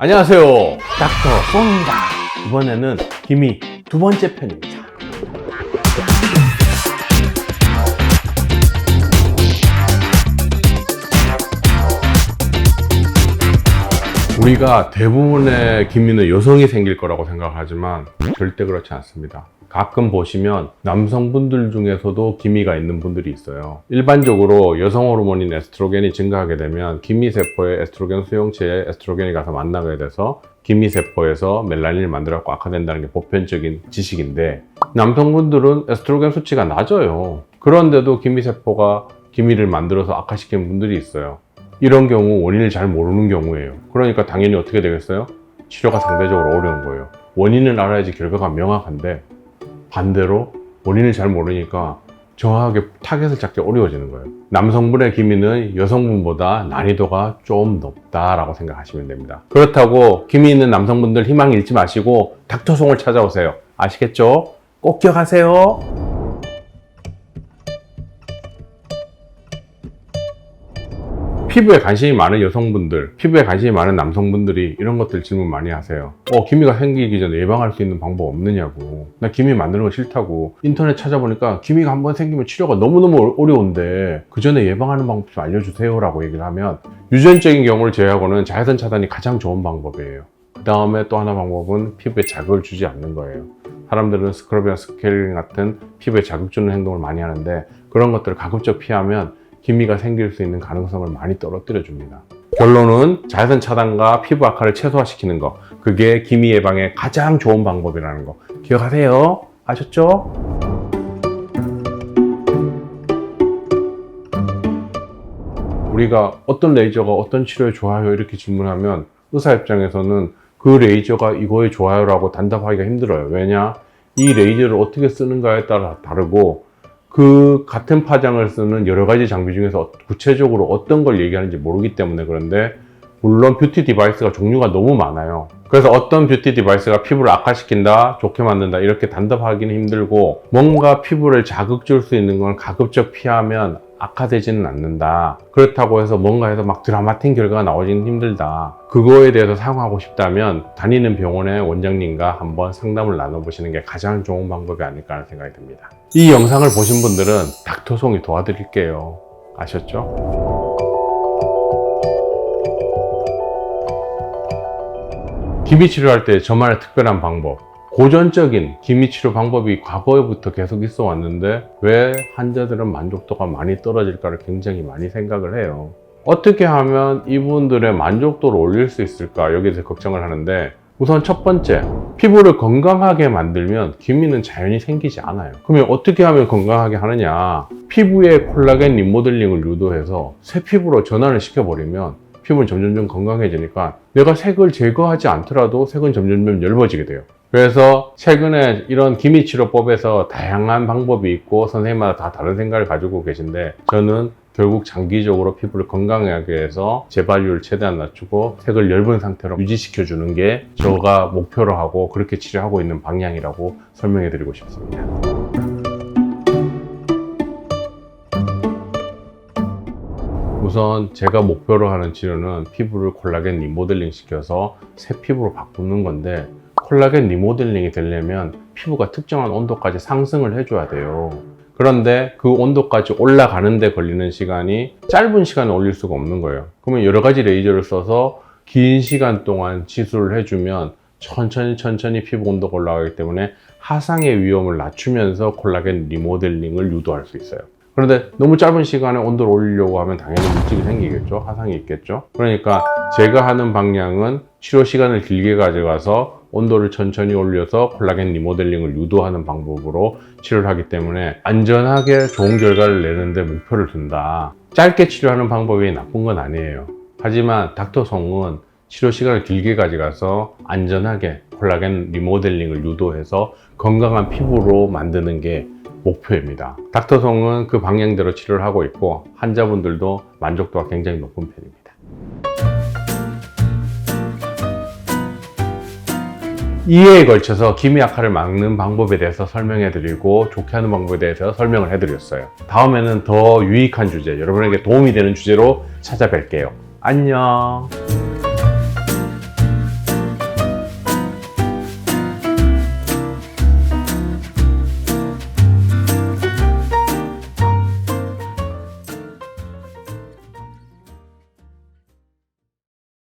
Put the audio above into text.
안녕하세요. 닥터 송입니다. 이번에는 김이 두 번째 편입니다. 우리가 대부분의 기미는 여성이 생길 거라고 생각하지만 절대 그렇지 않습니다. 가끔 보시면 남성분들 중에서도 기미가 있는 분들이 있어요. 일반적으로 여성 호르몬인 에스트로겐이 증가하게 되면 기미세포의 에스트로겐 수용체에 에스트로겐이 가서 만나게 돼서 기미세포에서 멜라닌을 만들어갖고 악화된다는 게 보편적인 지식인데 남성분들은 에스트로겐 수치가 낮아요. 그런데도 기미세포가 기미를 만들어서 악화시키는 분들이 있어요. 이런 경우 원인을 잘 모르는 경우예요. 그러니까 당연히 어떻게 되겠어요? 치료가 상대적으로 어려운 거예요. 원인을 알아야지 결과가 명확한데 반대로 원인을 잘 모르니까 정확하게 타겟을 잡기 어려워지는 거예요. 남성분의 기미는 여성분보다 난이도가 좀 높다라고 생각하시면 됩니다. 그렇다고 기미 있는 남성분들 희망 잃지 마시고 닥터송을 찾아오세요. 아시겠죠? 꼭 기억하세요. 피부에 관심이 많은 여성분들, 피부에 관심이 많은 남성분들이 이런 것들 질문 많이 하세요. 어, 기미가 생기기 전에 예방할 수 있는 방법 없느냐고. 나 기미 만드는 거 싫다고. 인터넷 찾아보니까 기미가 한번 생기면 치료가 너무너무 어려운데 그 전에 예방하는 방법 좀 알려주세요 라고 얘기를 하면 유전적인 경우를 제외하고는 자외선 차단이 가장 좋은 방법이에요. 그 다음에 또 하나 방법은 피부에 자극을 주지 않는 거예요. 사람들은 스크럽이나 스케일링 같은 피부에 자극 주는 행동을 많이 하는데 그런 것들을 가급적 피하면 기미가 생길 수 있는 가능성을 많이 떨어뜨려 줍니다. 결론은 자외선 차단과 피부 악화를 최소화시키는 거. 그게 기미 예방에 가장 좋은 방법이라는 거. 기억하세요. 아셨죠? 우리가 어떤 레이저가 어떤 치료에 좋아요 이렇게 질문하면 의사 입장에서는 그 레이저가 이거에 좋아요라고 단답하기가 힘들어요. 왜냐? 이 레이저를 어떻게 쓰는가에 따라 다르고 그 같은 파장을 쓰는 여러 가지 장비 중에서 구체적으로 어떤 걸 얘기하는지 모르기 때문에 그런데 물론 뷰티 디바이스가 종류가 너무 많아요. 그래서 어떤 뷰티 디바이스가 피부를 악화시킨다, 좋게 만든다 이렇게 단답하기는 힘들고 뭔가 피부를 자극 줄 수 있는 건 가급적 피하면 악화되지는 않는다. 그렇다고 해서 뭔가 해서 막 드라마틱 결과가 나오지는 힘들다. 그거에 대해서 사용하고 싶다면 다니는 병원의 원장님과 한번 상담을 나눠보시는 게 가장 좋은 방법이 아닐까 하는 생각이 듭니다. 이 영상을 보신 분들은 닥터송이 도와드릴게요. 아셨죠? 기미 치료할 때 저만의 특별한 방법. 고전적인 기미 치료 방법이 과거에부터 계속 있어 왔는데 왜 환자들은 만족도가 많이 떨어질까를 굉장히 많이 생각을 해요. 어떻게 하면 이분들의 만족도를 올릴 수 있을까 여기에 대해서 걱정을 하는데 우선 첫 번째 피부를 건강하게 만들면 기미는 자연히 생기지 않아요. 그러면 어떻게 하면 건강하게 하느냐? 피부에 콜라겐 리모델링을 유도해서 새 피부로 전환을 시켜버리면 피부는 점점점 건강해지니까 내가 색을 제거하지 않더라도 색은 점점점 엷어지게 돼요. 그래서 최근에 이런 기미 치료법에서 다양한 방법이 있고 선생님마다 다 다른 생각을 가지고 계신데 저는 결국 장기적으로 피부를 건강하게 해서 재발률을 최대한 낮추고 색을 엷은 상태로 유지시켜 주는 게 제가 목표로 하고 그렇게 치료하고 있는 방향이라고 설명해 드리고 싶습니다. 우선 제가 목표로 하는 치료는 피부를 콜라겐 리모델링 시켜서 새 피부로 바꾸는 건데 콜라겐 리모델링이 되려면 피부가 특정한 온도까지 상승을 해줘야 돼요. 그런데 그 온도까지 올라가는데 걸리는 시간이 짧은 시간에 올릴 수가 없는 거예요. 그러면 여러 가지 레이저를 써서 긴 시간 동안 치수를 해주면 천천히 천천히 피부 온도가 올라가기 때문에 하상의 위험을 낮추면서 콜라겐 리모델링을 유도할 수 있어요. 그런데 너무 짧은 시간에 온도를 올리려고 하면 당연히 물질이 생기겠죠. 하상이 있겠죠. 그러니까 제가 하는 방향은 치료 시간을 길게 가져가서 온도를 천천히 올려서 콜라겐 리모델링을 유도하는 방법으로 치료를 하기 때문에 안전하게 좋은 결과를 내는데 목표를 둔다. 짧게 치료하는 방법이 나쁜 건 아니에요. 하지만 닥터송은 치료 시간을 길게 가져가서 안전하게 콜라겐 리모델링을 유도해서 건강한 피부로 만드는 게 목표입니다. 닥터송은 그 방향대로 치료를 하고 있고 환자분들도 만족도가 굉장히 높은 편입니다. 이해에 걸쳐서 기미 악화를 막는 방법에 대해서 설명해 드리고 좋게 하는 방법에 대해서 설명을 해 드렸어요. 다음에는 더 유익한 주제, 여러분에게 도움이 되는 주제로 찾아뵐게요. 안녕.